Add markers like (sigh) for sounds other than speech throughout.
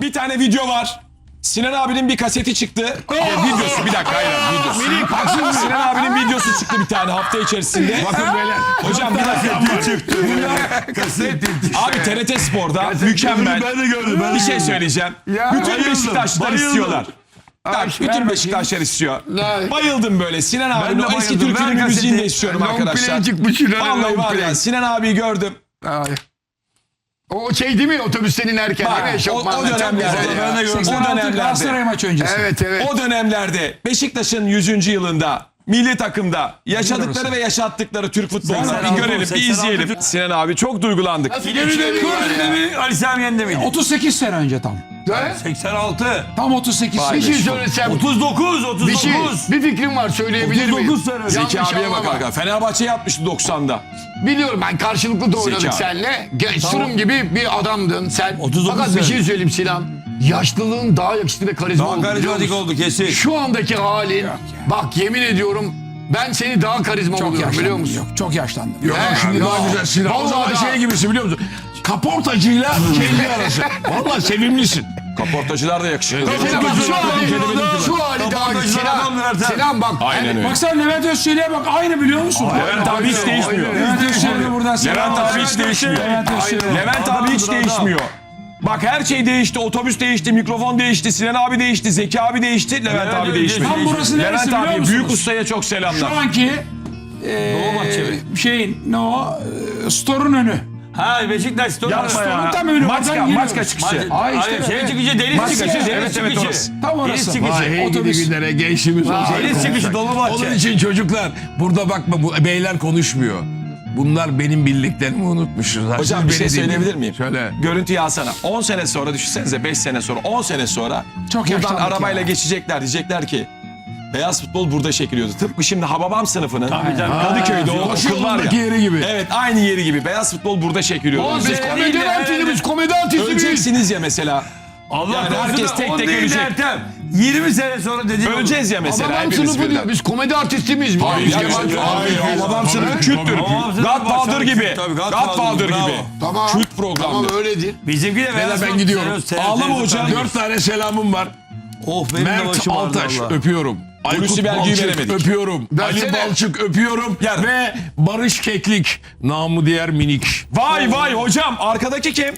Bir tane video var. Sinan abinin bir kaseti çıktı. Ee, videosu bir dakika hayır videosu. Sinan abinin videosu çıktı bir tane hafta içerisinde. Bakın beyler. Hocam bir dakika. çıktı. Kaset. Abi TRT Spor'da mükemmel. Ben de gördüm. Ben de Bir şey söyleyeceğim. Ya, bütün bayıldım, Beşiktaşlar bayıldım. istiyorlar. Bak, bütün Beşiktaşlar istiyor. Bayıldım böyle. Sinan abinin o eski bayıldım. türkünün Ver müziğini de istiyorum Long arkadaşlar. çıkmış Vallahi var ya. Sinan abiyi gördüm. Ay. O şey değil mi otobüsten inerken Bak, değil mi? o, o dönemlerde. O 86 dönemlerde. Galatasaray maçı öncesi. Evet evet. O dönemlerde Beşiktaş'ın 100. yılında milli takımda yaşadıkları ve yaşattıkları Türk futbolunu bir 86, görelim, bir 86. izleyelim. Sinan abi çok duygulandık. İleri mi Kurs mi? Ali Sami Yen'de miydi? 38 sene önce tam. He? 86. Tam 38 Vay sene. Bir şey söylesem. 39. Bir 39. şey, bir fikrim var söyleyebilir miyim? 39 sene. Yanlış Zeki abiye bak anlama. arkadaşlar. Fenerbahçe yapmıştı 90'da. Biliyorum ben karşılıklı da oynadık Zeki abi. seninle. Genç sürüm gibi bir adamdın sen. 39 Fakat bir sene. şey söyleyeyim Sinan. Yaşlılığın daha yakışıklı ve karizma Daha oldu. biliyor karizmatik musun? oldu kesin. Şu andaki halin bak yemin ediyorum ben seni daha karizma Çok buluyorum biliyor musun? Yok, çok yaşlandım. Yok He? şimdi Ya. daha güzel Sinan. O Vallahi zaman daha- şey gibisi biliyor musun? Kaportacıyla (laughs) kendi arası. Valla sevimlisin. Kaportacılar da yakışıklı. Sinan bak şu hali, şu hali daha Kaportacılar Sinan, adamdır. Sinan bak. Aynen öyle. Baksana Levent Özçelik'e bak aynı biliyor musun? Levent abi hiç değişmiyor. Levent Özçelik'e buradan selam Levent abi hiç değişmiyor. Levent Özçelik'e. Levent abi hiç değişmiyor. Bak her şey değişti. Otobüs değişti, mikrofon değişti, Sinan abi değişti, Zeki abi değişti, Levent abi değişmedi. Tam burası neresi Levent biliyor abi musunuz? büyük ustaya çok Şu selamlar. anki eee şeyin ne o eee, store'un önü. Ha Beşiktaş storu. Yapma ya. Tam önü, Maçka, oradan maçka giriyoruz. çıkışı. Ay işte, Hayır şey evet. çıkışı deniz Maç çıkışı. çıkışı, Deniz evet, evet, çıkışı. orası. Tam Deniz orası. çıkışı. Vay hey gidi Otobüs. günlere gençliğimiz olsun. Deniz çıkışı Dolmabahçe. Onun için çocuklar burada bakma bu beyler konuşmuyor. Bunlar benim bildiklerimi unutmuşuz. Ha, Hocam siz bir şey beni dinleyin. söyleyebilir miyim? Söyle. Görüntüyü alsana. 10 sene sonra düşünsenize 5 sene sonra 10 sene sonra Çok buradan yaşlandık arabayla ya. geçecekler diyecekler ki Beyaz futbol burada şekiliyordu. Tıpkı şimdi Hababam sınıfının. Kadıköy'de o Koşu okul var yolundaki ya. yeri gibi. Evet aynı yeri gibi. Beyaz futbol burada şekiliyordu. Oğlum biz Biz- komedi artisti komedi artisti miyiz? Öleceksiniz ya mesela. Allah Yani herkes tek on tek değil ölecek. Ertem. 20 sene sonra dediğin olur. Öleceğiz ya mesela Babam hepimiz sınıfı diyor. Biz komedi artisti miyiz? Hayır, yabancı- hayır, hayır. Babam sınıfı kültür. Babam sınıfı Godfather başarılı gibi. tabii, Godfather, Godfather bravo. gibi. Tamam. Kült programdı. Tamam öyledir. Bizimki de beyaz ben gidiyorum. Ağlama hocam. Dört tane selamım var. Oh benim de Mert başım ağrıdı Altaş valla. öpüyorum. Aykut Hulusi Belge'yi Balçık veremedik. öpüyorum. Versene. Ali Balçık öpüyorum. Ya. Ve Barış Keklik. Namı diğer minik. Vay vay hocam arkadaki kim?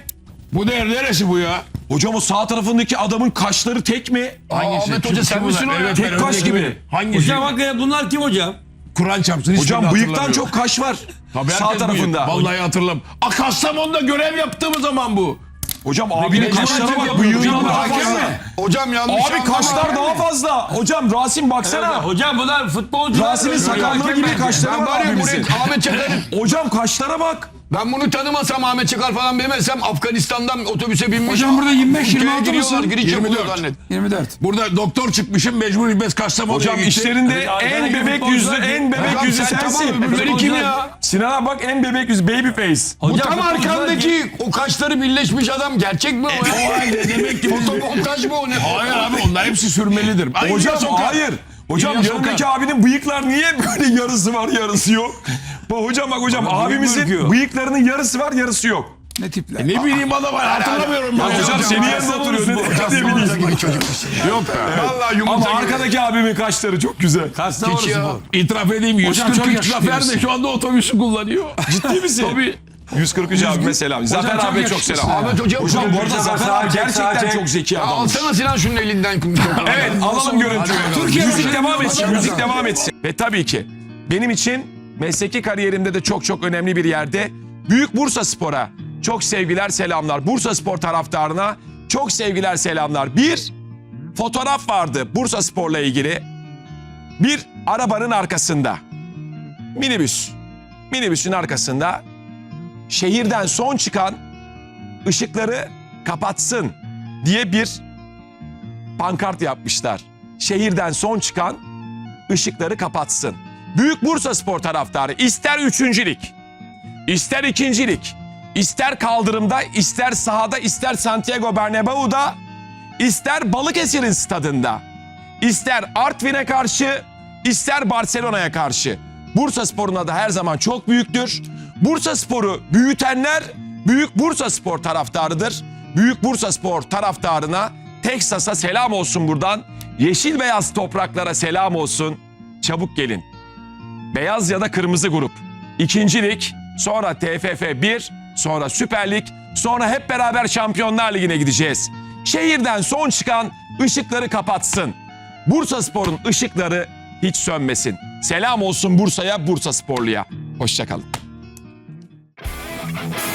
Bu ne neresi bu ya? Hocam o sağ tarafındaki adamın kaşları tek mi? Hangisi? Ahmet Hoca sen misin o ya? Evet, Tek kaş gibi. benim. Hangisi? Hocam hakikaten bunlar kim hocam? Kur'an çarpsın. Hocam bıyıktan çok kaş var. Tabii sağ tarafında. bıyık. Vallahi hatırlam. A Kastamonu'da görev yaptığımız zaman bu. Hocam abinin kaşlara bak Hocam, daha hakem mi? Hocam yanlış Abi kaşlar daha fazla. Hocam Rasim baksana. Hocam bunlar futbolcular. Rasim'in hakem gibi var ya abimizin. Ahmet Çakar'ın Hocam kaşlara bak. Ben bunu tanımasam Ahmet Çakar falan bilmezsem Afganistan'dan otobüse binmiş. Hocam burada 25, Ülkeye 26 giriyorlar, mısın? Giriş yapılıyor 24. zannet. 24. Burada doktor çıkmışım mecbur İlbez Kastamonu'ya Hocam gitti. işlerinde Evet, en bebek yüzlü, en bebek Hocam yüzlü sen tamam sensin. öbürleri kim ya? Sinan abi bak en bebek yüzü, baby face. Bu Hocam tam futbolcular arkandaki o kaşları birleşmiş adam gerçek mi o ya? (laughs) O halde demek ki. Fotomontaj mı o ne? Hayır abi onlar hepsi sürmelidir. Hocam hayır. Hocam İlyas yanındaki Okan. abinin bıyıklar niye böyle yarısı var yarısı yok? Bak hocam bak hocam Ama bıyık abimizin bırakıyor. bıyıklarının yarısı var yarısı yok. Ne tipler? Ne bileyim adam var hatırlamıyorum. Ya ben. hocam senin yanında oturuyor. Ne, ne bileyim. (laughs) Yok be. Vallahi yumurta Ama gibi. arkadaki abimin kaşları çok güzel. Hiç ya. spor. İtiraf edeyim Hocam 143 çok Zafer de yakışıklıyız. şu anda otobüsü kullanıyor. Ciddi misin? Tabii. 143 abime selam. Zafer abiye çok selam. Ahmet Hoca Hocam bu arada Zafer abi çek, gerçekten çok zeki adam. alsana Sinan şunun elinden. (laughs) Evet alalım görüntüyü. Türkiye Müzik devam etsin. Müzik devam etsin. Ve tabii ki benim için mesleki kariyerimde de çok çok önemli bir yerde Büyük Bursa Spor'a çok sevgiler selamlar. Bursa Spor taraftarına çok sevgiler selamlar. Bir fotoğraf vardı Bursa Spor'la ilgili. Bir arabanın arkasında. Minibüs. Minibüsün arkasında şehirden son çıkan ışıkları kapatsın diye bir pankart yapmışlar. Şehirden son çıkan ışıkları kapatsın. Büyük Bursa Spor taraftarı ister üçüncülük, ister ikincilik, ister kaldırımda, ister sahada, ister Santiago Bernabeu'da, ister Balıkesir'in stadında, ister Artvin'e karşı, ister Barcelona'ya karşı. Bursa Spor'un adı her zaman çok büyüktür. Bursa Spor'u büyütenler Büyük Bursa Spor taraftarıdır. Büyük Bursa Spor taraftarına Teksas'a selam olsun buradan. Yeşil beyaz topraklara selam olsun. Çabuk gelin. Beyaz ya da kırmızı grup. İkinci lig, sonra TFF 1, sonra Süper Lig, sonra hep beraber Şampiyonlar Ligi'ne gideceğiz. Şehirden son çıkan ışıkları kapatsın. Bursa Spor'un ışıkları hiç sönmesin. Selam olsun Bursa'ya, Bursa Sporlu'ya. Hoşçakalın. Thank you.